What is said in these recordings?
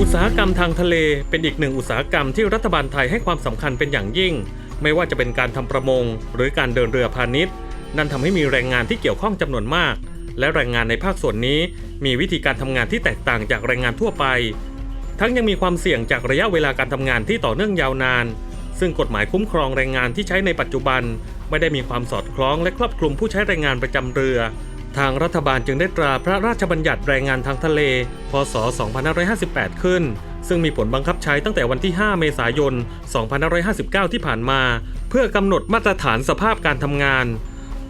อุตสาหกรรมทางทะเลเป็นอีกหนึ่งอุตสาหกรรมที่รัฐบาลไทยให้ความสำคัญเป็นอย่างยิ่ง ไม่ว่าจะเป็นการทำประมง หรือการเดินเรือพาณิชย์ นั่นทำให้มีแรงงานที่เกี่ยวข้องจำนวนมาก และแรงงานในภาคส่วนนี้ มีวิธีการทำงานที่แตกต่างจากแรงงานทั่วไป ทั้งยังมีความเสี่ยงจากระยะเวลาการทำงานที่ต่อเนื่องยาวนาน ซึ่งกฎหมายคุ้มครองแรงงานที่ใช้ในปัจจุบัน ไม่ได้มีความสอดคล้องและครอบคลุมผู้ใช้แรงงานประจำเรือ ทางรัฐบาลจึงได้ตราพระราชบัญญัติแรงงานทางทะเล พศ 2558 ขึ้น ซึ่งมีผลบังคับใช้ตั้งแต่วันที่ 5 เมษายน 2559 ที่ผ่านมา เพื่อกำหนดมาตรฐานสภาพการทำงาน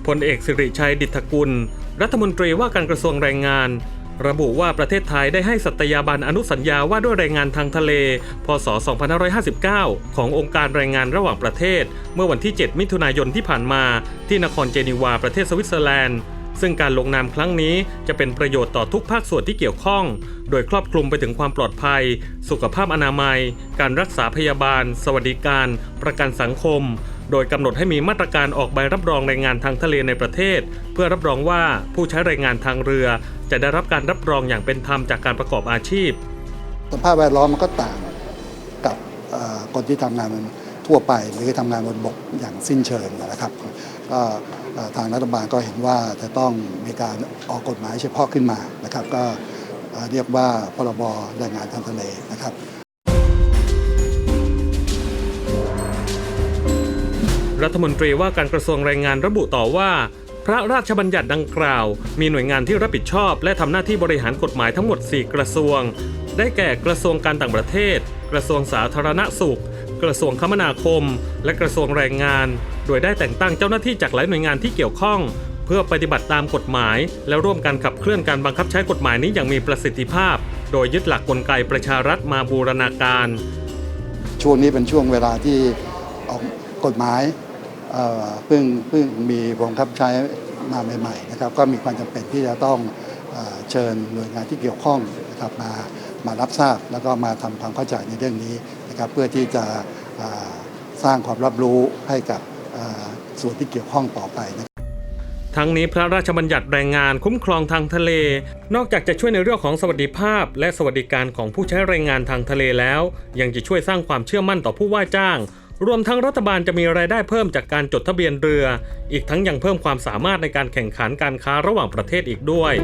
พลเอกสิริชัยดิษฐกุล รัฐมนตรีว่าการกระทรวงแรงงาน ระบุว่าประเทศไทยได้ให้สัตยาบันอนุสัญญาว่าด้วยแรงงานทางทะเล พศ 2559 ขององค์การแรงงานระหว่างประเทศ เมื่อวันที่ 7 มิถุนายนที่ผ่านมา ที่นครเจนีวาประเทศสวิตเซอร์แลนด์ ซึ่งการลงนามครั้งนี้จะเป็นประโยชน์ต่อทุกภาคส่วนที่เกี่ยวข้อง โดยครอบคลุมไปถึงความปลอดภัย สุขภาพอนามัย การรักษาพยาบาล สวัสดิการ ประกันสังคม โดยกำหนดให้มีมาตรการออกใบรับรองแรงงานทางทะเลในประเทศ เพื่อรับรองว่าผู้ใช้แรงงานทางเรือ จะได้รับการรับรองอย่างเป็นธรรมจากการประกอบอาชีพ สภาพแวดล้อมมันก็ต่างกับคนที่ทำงานทั่วไปหรือทำงานบนบกอย่างสิ้นเชิงนะครับก็ ทางรัฐบาลก็เห็นว่าจะต้องมีการออกกฎหมายเฉพาะขึ้นมานะครับ ก็เรียกว่าพรบแรงงานทางทะเลนะครับรัฐมนตรีว่าการกระทรวงแรงงานระบุต่อว่า พระราชบัญญัติดังกล่าว มีหน่วยงานที่รับผิดชอบ และทำหน้าที่บริหารกฎหมายทั้งหมด 4 กระทรวง ได้แก่กระทรวงการต่างประเทศ กระทรวงสาธารณสุข กระทรวงคมนาคม และกระทรวงแรงงาน โดยได้แต่งตั้งเจ้าหน้าที่จากหลายหน่วยงานที่เกี่ยวข้อง เพื่อปฏิบัติตามกฎหมาย และร่วมกันขับเคลื่อนการบังคับใช้กฎหมายนี้อย่างมีประสิทธิภาพ โดยยึดหลักกลไกประชารัฐมาบูรณาการ ช่วงนี้เป็นช่วงเวลาที่ออกกฎหมายเพิ่งเพิ่งมีบังคับใช้ มาใหม่ๆนะครับก็มีความจำเป็นที่จะต้องเชิญหน่วยงานที่เกี่ยวข้องนะครับมามารับทราบแล้วก็มาทำความเข้าใจในเรื่องนี้นะครับเพื่อที่จะสร้างความรับรู้ให้กับส่วนที่เกี่ยวข้องต่อไปนะครับทั้งนี้พระราชบัญญัติแรงงานคุ้มครองทางทะเล นอกจากจะช่วยในเรื่องของสวัสดิภาพ และสวัสดิการของผู้ใช้แรงงานทางทะเลแล้ว ยังจะช่วยสร้างความเชื่อมั่นต่อผู้ว่าจ้าง รวมทั้งรัฐบาลจะมีรายได้เพิ่มจากการจดทะเบียนเรือ อีกทั้งยังเพิ่มความสามารถในการแข่งขันการค้าระหว่างประเทศอีกด้วย